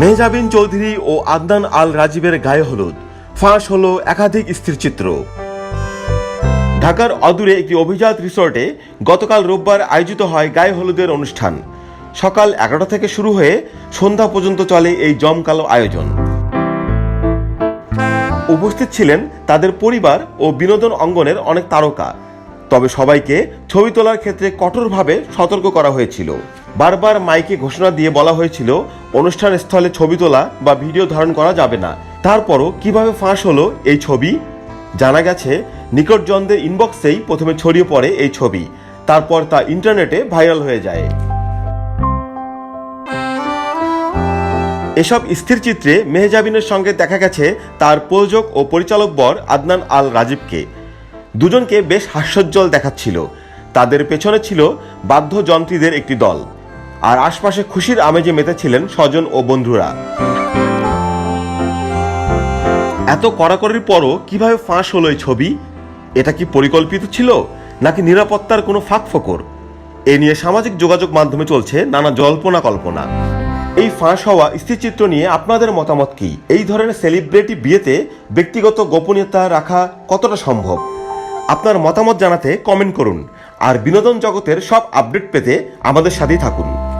মেহজাবিন চৌধুরী ও আদনান আল রাজীবের গায়ে হলুদ। ফাঁস হলো একাধিক স্থিরচিত্র ঢাকার অদূরে একটি অভিজাত রিসোর্টে গতকাল রোববার আয়োজিত হয় গায়ে হলুদের অনুষ্ঠান। সকাল এগারোটা থেকে শুরু হয়ে সন্ধ্যা পর্যন্ত চলে এই জমকালো আয়োজন। উপস্থিত ছিলেন তাদের পরিবার ও বিনোদন অঙ্গনের অনেক তারকা। তবে সবাইকে ছবি তোলার ক্ষেত্রে কঠোরভাবে সতর্ক করা হয়েছিল। বারবার মাইকে ঘোষণা দিয়ে বলা হয়েছিল, অনুষ্ঠান স্থলে ছবি তোলা বা ভিডিও ধারণ করা যাবে না। তারপরও কীভাবে ফাঁস হলো এই ছবি? জানা গেছে, নিকটজনদের ইনবক্সেই প্রথমে ছড়িয়ে পড়ে এই ছবি। তারপর তা ইন্টারনেটে ভাইরাল হয়ে যায়। এসব স্থির চিত্রে মেহজাবিনের সঙ্গে দেখা গেছে তার প্রযোজক ও পরিচালক বর আদনান আল রাজীবকে। দুজনকে বেশ হাস্যোজ্জ্বল দেখাচ্ছিল। তাদের পেছনে ছিল বাদ্যযন্ত্রীদের একটি দল। আর আশপাশে খুশির আমেজে মেতেছিলেন স্বজন ও বন্ধুরা। এত কড়াকড়ির পরও কীভাবে ফাঁস হলো এই ছবি? এটা কি পরিকল্পিত ছিল? নাকি নিরাপত্তার কোনো ফাঁক ফোকর? এ নিয়ে সামাজিক যোগাযোগ মাধ্যমে চলছে নানা জল্পনা কল্পনা। এই ফাঁস হওয়া স্থিরচিত্র নিয়ে আপনাদের মতামত কি? এই ধরনের সেলিব্রিটি বিয়েতে ব্যক্তিগত গোপনীয়তা রাখা কতটা সম্ভব? আপনার মতামত জানাতে কমেন্ট করুন। আর বিনোদন জগতের সব আপডেট পেতে আমাদের সাথেই থাকুন।